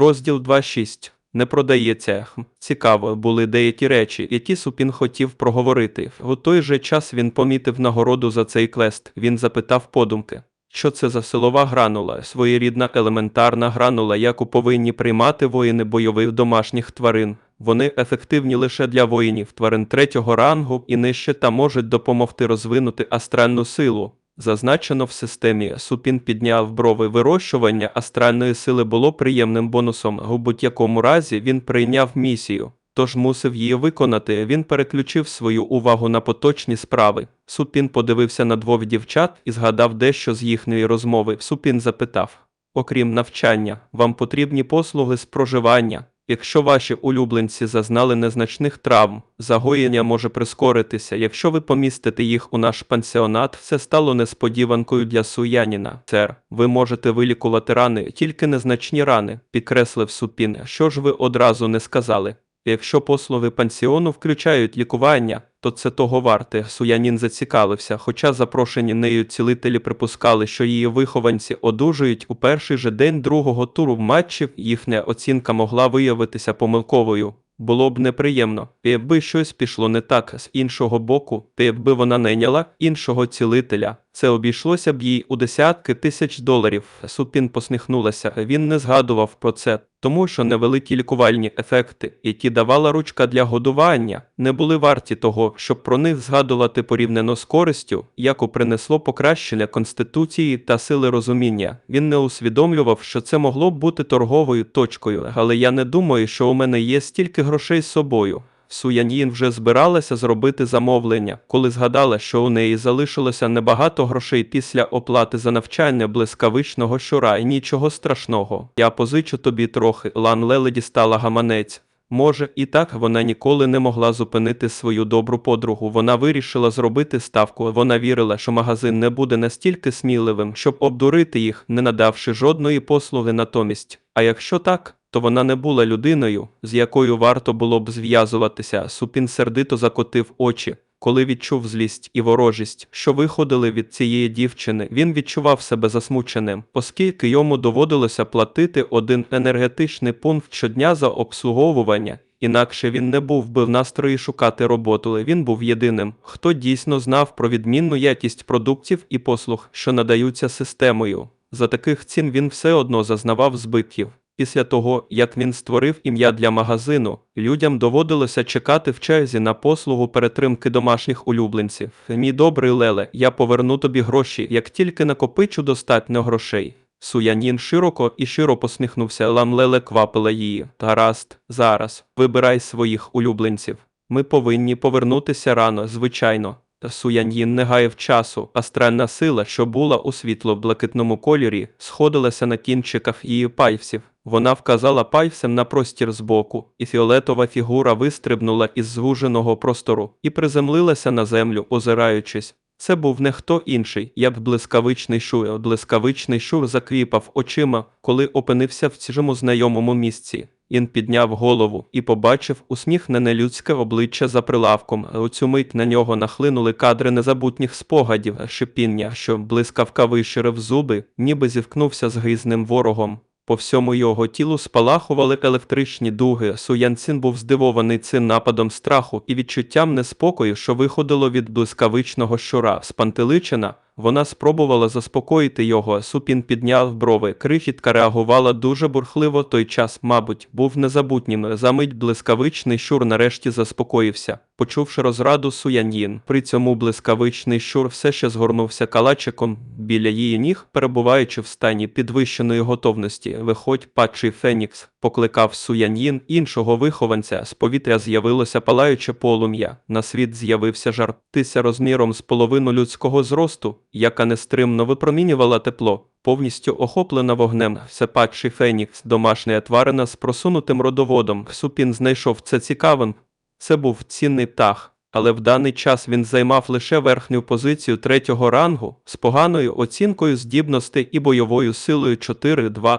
Розділ 2.6. Не продається. Цікаво були деякі речі, які Супін хотів проговорити. У той же час він помітив нагороду за цей квест. Він запитав подумки. Що це за силова гранула, своєрідна елементарна гранула, яку повинні приймати воїни бойових домашніх тварин. Вони ефективні лише для воїнів тварин третього рангу і нижче та можуть допомогти розвинути астральну силу. Зазначено в системі Супін підняв брови вирощування астральної сили було приємним бонусом. У будь-якому разі він прийняв місію, тож мусив її виконати. Він переключив свою увагу на поточні справи. Супін подивився на двох дівчат і згадав дещо з їхньої розмови. Супін запитав: Окрім навчання, вам потрібні послуги з проживання. Якщо ваші улюбленці зазнали незначних травм, загоєння може прискоритися. Якщо ви помістите їх у наш пансіонат, все стало несподіванкою для Суяніна. Сер, ви можете вилікувати рани, тільки незначні рани, підкреслив Супін. Що ж ви одразу не сказали? Якщо послуги пансіону включають лікування, то це того варте. Суянін зацікавився, хоча запрошені нею цілителі припускали, що її вихованці одужують у перший же день другого туру матчів, їхня оцінка могла виявитися помилковою. Було б неприємно, якби щось пішло не так з іншого боку, якби вона найняла іншого цілителя. Це обійшлося б їй у десятки тисяч доларів. Супін посміхнулася. Він не згадував про це, тому що невеликі лікувальні ефекти, які давала ручка для годування, не були варті того, щоб про них згадувати порівняно з користю, яку принесло покращення конституції та сили розуміння. Він не усвідомлював, що це могло б бути торговою точкою, але я не думаю, що у мене є стільки грошей з собою. Суянін вже збиралася зробити замовлення, коли згадала, що у неї залишилося небагато грошей після оплати за навчання блискавичного щура і нічого страшного. Я позичу тобі трохи. Лан Леле дістала гаманець. Може, і так вона ніколи не могла зупинити свою добру подругу. Вона вирішила зробити ставку. Вона вірила, що магазин не буде настільки сміливим, щоб обдурити їх, не надавши жодної послуги натомість. А якщо так, то вона не була людиною, з якою варто було б зв'язуватися. Супін сердито закотив очі. Коли відчув злість і ворожість, що виходили від цієї дівчини, він відчував себе засмученим, оскільки йому доводилося платити один енергетичний пункт щодня за обслуговування. Інакше він не був би в настрої шукати роботу. Він був єдиним, хто дійсно знав про відмінну якість продуктів і послуг, що надаються системою. За таких цін він все одно зазнавав збитків. Після того, як він створив ім'я для магазину, людям доводилося чекати в черзі на послугу перетримки домашніх улюбленців. Мій добрий Леле, я поверну тобі гроші, як тільки накопичу достатньо грошей. Суянін широко і широ посміхнувся, Лам Леле квапила її. Гаразд, зараз, вибирай своїх улюбленців. Ми повинні повернутися рано, звичайно. Суяньїн не гаяв часу, астральна сила, що була у світло-блакитному кольорі, сходилася на кінчиках її пальців. Вона вказала пальцем на простір збоку, і фіолетова фігура вистрибнула із звуженого простору і приземлилася на землю, озираючись. Це був не хто інший, як блискавичний шур. Блискавичний шур заквіпав очима, коли опинився в цьому знайомому місці. Він підняв голову і побачив усміхнене людське обличчя за прилавком. У цю мить на нього нахлинули кадри незабутніх спогадів, шипіння, що блискавка виширив зуби, ніби зіткнувся з грізним ворогом. По всьому його тілу спалахували електричні дуги. Суянцин був здивований цим нападом страху і відчуттям неспокою, що виходило від блискавичного щура. Спантеличена, вона спробувала заспокоїти його. Супін підняв брови. Крихітка реагувала дуже бурхливо. Той час, мабуть, був незабутнім. Замить блискавичний щур нарешті заспокоївся. Почувши розраду Суяньїн, при цьому блискавичний щур все ще згорнувся калачиком біля її ніг, перебуваючи в стані підвищеної готовності. Виходь, падший Фенікс, покликав Суяньїн іншого вихованця. З повітря з'явилося палаюче полум'я. На світ з'явився жар. Тися розміром з половину людського зросту, яка нестримно випромінювала тепло. Повністю охоплена вогнем, всепадший Фенікс, домашня тварина з просунутим родоводом. Супін знайшов це цікавим. Це був цінний птах, але в даний час він займав лише верхню позицію третього рангу з поганою оцінкою здібностей і бойовою силою 4-2.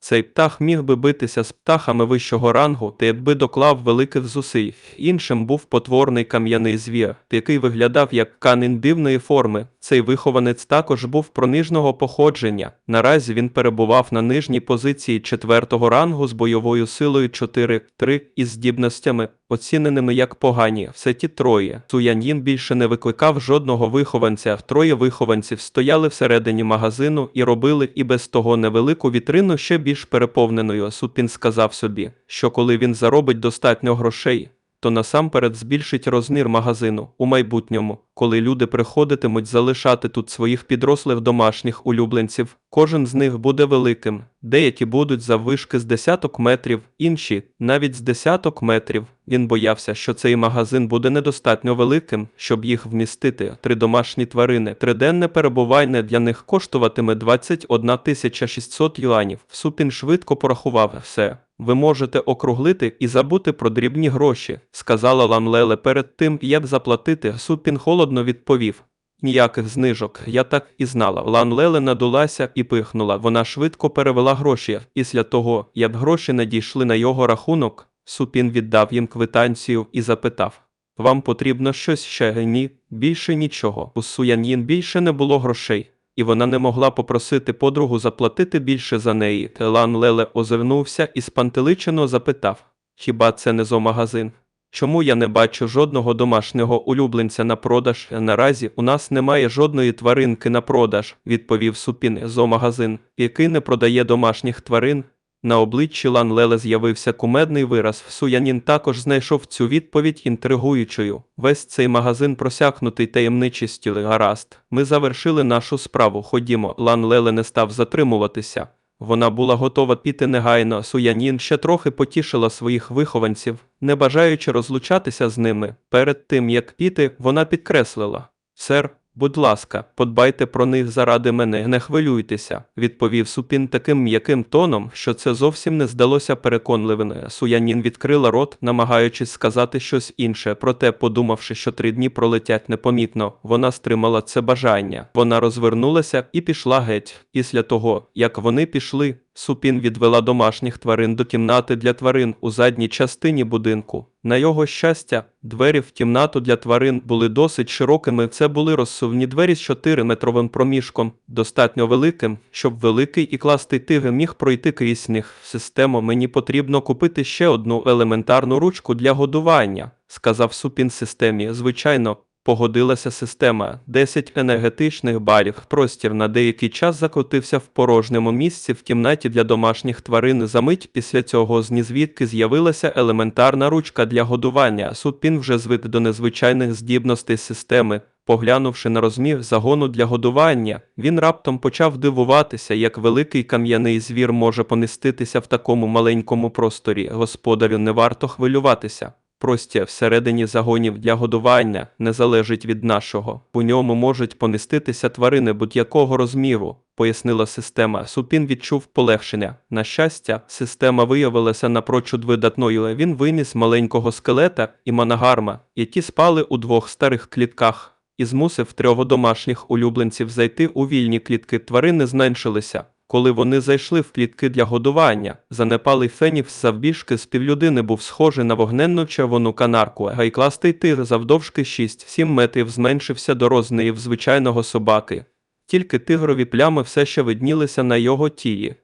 Цей птах міг би битися з птахами вищого рангу, та якби доклав великих зусиль. Іншим був потворний кам'яний звір, який виглядав як канин дивної форми. Цей вихованець також був пронижного походження. Наразі він перебував на нижній позиції четвертого рангу з бойовою силою 4-3 із здібностями, оціненими як погані. Все ті троє. Суян'їн більше не викликав жодного вихованця. Троє вихованців стояли всередині магазину і робили і без того невелику вітрину ще більш переповненою. Супін сказав собі, що коли він заробить достатньо грошей, то насамперед збільшить розмір магазину у майбутньому, коли люди приходитимуть залишати тут своїх підрослих домашніх улюбленців. Кожен з них буде великим. Деякі будуть заввишки з десяток метрів, інші навіть з десяток метрів. Він боявся, що цей магазин буде недостатньо великим, щоб їх вмістити. Три домашні тварини. Триденне перебування для них коштуватиме 21 600 юанів. Супін швидко порахував все. Ви можете округлити і забути про дрібні гроші, сказала Ламлеле перед тим, як заплатити. Супін холодно відповів. Ніяких знижок, я так і знала. Лан Леле надулася і пихнула. Вона швидко перевела гроші. Після того, як гроші надійшли на його рахунок, Супін віддав їм квитанцію і запитав: Вам потрібно щось ще? Ні, більше нічого. У Суян'їн більше не було грошей, і вона не могла попросити подругу заплатити більше за неї. Лан Леле озирнувся і спантеличено запитав: Хіба це не зоомагазин? Чому я не бачу жодного домашнього улюбленця на продаж? Наразі у нас немає жодної тваринки на продаж, відповів Супін зоомагазин, який не продає домашніх тварин. На обличчі Лан Леле з'явився кумедний вираз. Суянін також знайшов цю відповідь інтригуючою. Весь цей магазин просякнутий таємничістю. Гаразд. Ми завершили нашу справу. Ходімо. Лан Леле не став затримуватися. Вона була готова піти негайно. Суянін ще трохи потішила своїх вихованців, не бажаючи розлучатися з ними. Перед тим як піти, вона підкреслила: Сер, будь ласка, подбайте про них заради мене, не хвилюйтеся, відповів Супін таким м'яким тоном, що це зовсім не здалося переконливим. Суянін відкрила рот, намагаючись сказати щось інше, проте, подумавши, що три дні пролетять непомітно, вона стримала це бажання. Вона розвернулася і пішла геть. Після того, як вони пішли, Супін відвела домашніх тварин до кімнати для тварин у задній частині будинку. На його щастя, двері в кімнату для тварин були досить широкими. Це були розсувні двері з 4-метровим проміжком, достатньо великим, щоб великий і кластий тигр міг пройти крізь них. Систему мені потрібно купити ще одну елементарну ручку для годування, сказав Супін системі. Звичайно, Погодилася система 10 енергетичних балів. Простір на деякий час закотився в порожньому місці в кімнаті для домашніх тварин. Замить після цього з нізвідки з'явилася елементарна ручка для годування. Супін вже звик до незвичайних здібностей системи. Поглянувши на розмір загону для годування, він раптом почав дивуватися, як великий кам'яний звір може поміститися в такому маленькому просторі. Господарю не варто хвилюватися. Простір всередині загонів для годування не залежить від нашого. У ньому можуть поміститися тварини будь-якого розміру, пояснила система. Супін відчув полегшення. На щастя, система виявилася напрочуд видатною. Він виніс маленького скелета і манагарма, які спали у двох старих клітках. І змусив трьох домашніх улюбленців зайти у вільні клітки. Тварини зменшилися. Коли вони зайшли в клітки для годування, занепалий фенікс завбіжки з півлюдини був схожий на вогненну червону канарку, а гайкластий тир завдовжки 6-7 метрів зменшився до розмірів звичайного собаки. Тільки тигрові плями все ще виднілися на його тілі.